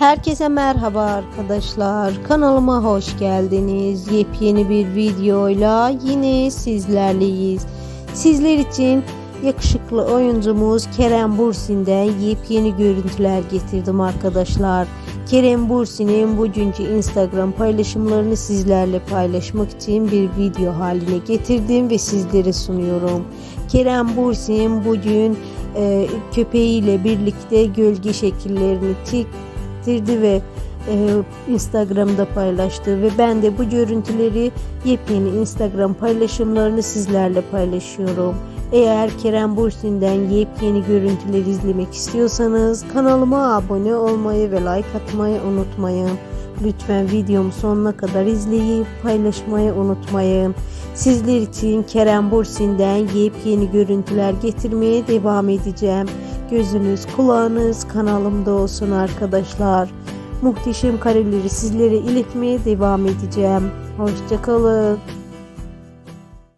Herkese merhaba arkadaşlar. Kanalıma hoş geldiniz. Yepyeni bir videoyla yine sizlerleyiz. Sizler için yakışıklı oyuncumuz Kerem Bursin'den yepyeni görüntüler getirdim arkadaşlar. Kerem Bursin'in bugünkü Instagram paylaşımlarını sizlerle paylaşmak için bir video haline getirdim ve sizlere sunuyorum. Kerem Bursin bugün e, köpeğiyle birlikte gölge şekillerini tik çektirdi ve e, Instagram'da paylaştı ve ben de bu görüntüleri yepyeni Instagram paylaşımlarını sizlerle paylaşıyorum. Eğer Kerem Bursin'den yepyeni görüntüler izlemek istiyorsanız kanalıma abone olmayı ve like atmayı unutmayın. Lütfen videomu sonuna kadar izleyip paylaşmayı unutmayın. Sizler için Kerem Bursin'den yepyeni görüntüler getirmeye devam edeceğim. Gözünüz, kulağınız kanalımda olsun arkadaşlar. Muhteşem kareleri sizlere iletmeye devam edeceğim. Hoşçakalın.